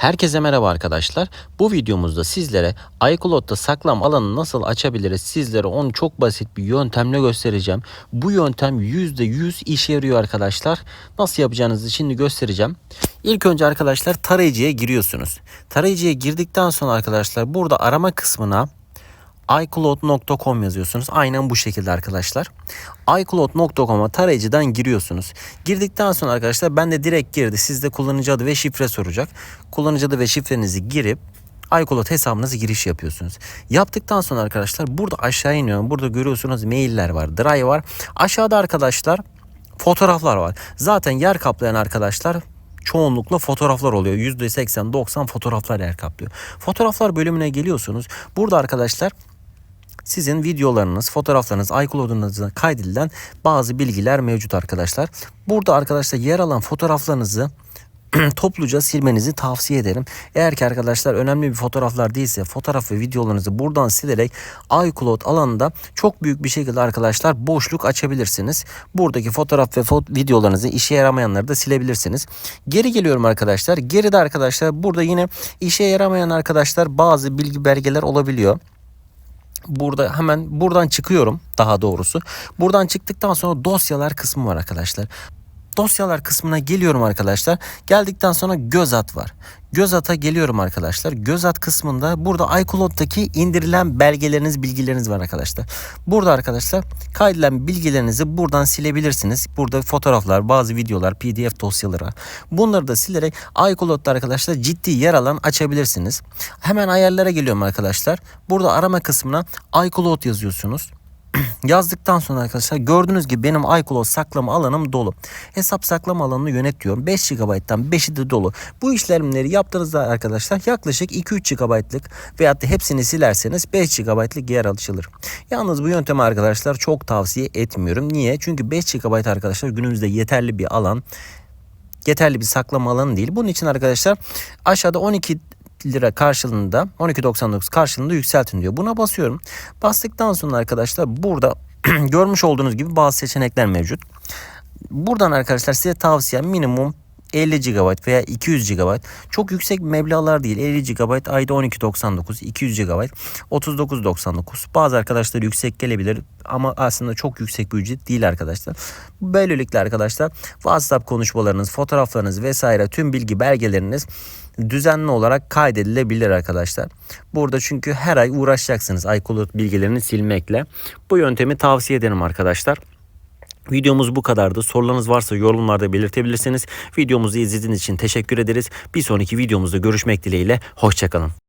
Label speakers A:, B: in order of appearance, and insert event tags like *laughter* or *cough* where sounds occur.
A: Herkese merhaba arkadaşlar. Bu videomuzda sizlere iCloud'da saklam alanını nasıl açabiliriz sizlere onu çok basit bir yöntemle göstereceğim. Bu yöntem %100 işe yarıyor arkadaşlar. Nasıl yapacağınızı şimdi göstereceğim. İlk önce arkadaşlar tarayıcıya giriyorsunuz. Tarayıcıya girdikten sonra arkadaşlar burada arama kısmına iCloud.com yazıyorsunuz. Aynen bu şekilde arkadaşlar. iCloud.com'a tarayıcıdan giriyorsunuz. Girdikten sonra arkadaşlar ben de direkt girdi. Sizde kullanıcı adı ve şifre soracak. Kullanıcı adı ve şifrenizi girip iCloud hesabınızı giriş yapıyorsunuz. Yaptıktan sonra arkadaşlar burada aşağı iniyorum. Burada görüyorsunuz mailler var, drive var. Aşağıda arkadaşlar fotoğraflar var. Zaten yer kaplayan arkadaşlar çoğunlukla fotoğraflar oluyor. %80-90 fotoğraflar yer kaplıyor. Fotoğraflar bölümüne geliyorsunuz. Burada arkadaşlar sizin videolarınız, fotoğraflarınız, iCloud'unuza kaydedilen bazı bilgiler mevcut arkadaşlar. Burada arkadaşlar yer alan fotoğraflarınızı *clears throat* topluca silmenizi tavsiye ederim. Eğer ki arkadaşlar önemli bir fotoğraflar değilse fotoğraf ve videolarınızı buradan silerek iCloud alanında çok büyük bir şekilde arkadaşlar boşluk açabilirsiniz. Buradaki fotoğraf ve fo- videolarınızı işe yaramayanları da silebilirsiniz. Geri geliyorum arkadaşlar. Geride arkadaşlar burada yine işe yaramayan arkadaşlar bazı bilgi belgeler olabiliyor burada hemen buradan çıkıyorum daha doğrusu. Buradan çıktıktan sonra dosyalar kısmı var arkadaşlar. Dosyalar kısmına geliyorum arkadaşlar. Geldikten sonra göz at var. Göz ata geliyorum arkadaşlar. Göz at kısmında burada iCloud'daki indirilen belgeleriniz, bilgileriniz var arkadaşlar. Burada arkadaşlar kaydedilen bilgilerinizi buradan silebilirsiniz. Burada fotoğraflar, bazı videolar, PDF dosyaları. Bunları da silerek iCloud'da arkadaşlar ciddi yer alan açabilirsiniz. Hemen ayarlara geliyorum arkadaşlar. Burada arama kısmına iCloud yazıyorsunuz. *clears throat* Yazdıktan sonra arkadaşlar gördüğünüz gibi benim iCloud saklama alanım dolu. Hesap saklama alanını yönet diyorum. 5 GB'dan 5'i de dolu. Bu işlemleri yaptığınızda arkadaşlar yaklaşık 2-3 GB'lık veyahut da hepsini silerseniz 5 GB'lık yer açılır. Yalnız bu yöntemi arkadaşlar çok tavsiye etmiyorum. Niye? Çünkü 5 GB arkadaşlar günümüzde yeterli bir alan yeterli bir saklama alanı değil. Bunun için arkadaşlar aşağıda 12 lira karşılığında 12.99 karşılığında yükseltin diyor. Buna basıyorum. Bastıktan sonra arkadaşlar burada *clears throat* görmüş olduğunuz gibi bazı seçenekler mevcut. Buradan arkadaşlar size tavsiyem minimum 50 GB veya 200 GB. Çok yüksek meblağlar değil. 50 GB ayda 12.99, 200 GB 39.99. Bazı arkadaşlar yüksek gelebilir ama aslında çok yüksek bir ücret değil arkadaşlar. Böylelikle arkadaşlar WhatsApp konuşmalarınız, fotoğraflarınız vesaire tüm bilgi belgeleriniz düzenli olarak kaydedilebilir arkadaşlar. Burada çünkü her ay uğraşacaksınız iCloud bilgilerini silmekle. Bu yöntemi tavsiye ederim arkadaşlar. Videomuz bu kadardı. Sorularınız varsa yorumlarda belirtebilirsiniz. Videomuzu izlediğiniz için teşekkür ederiz. Bir sonraki videomuzda görüşmek dileğiyle. Hoşçakalın.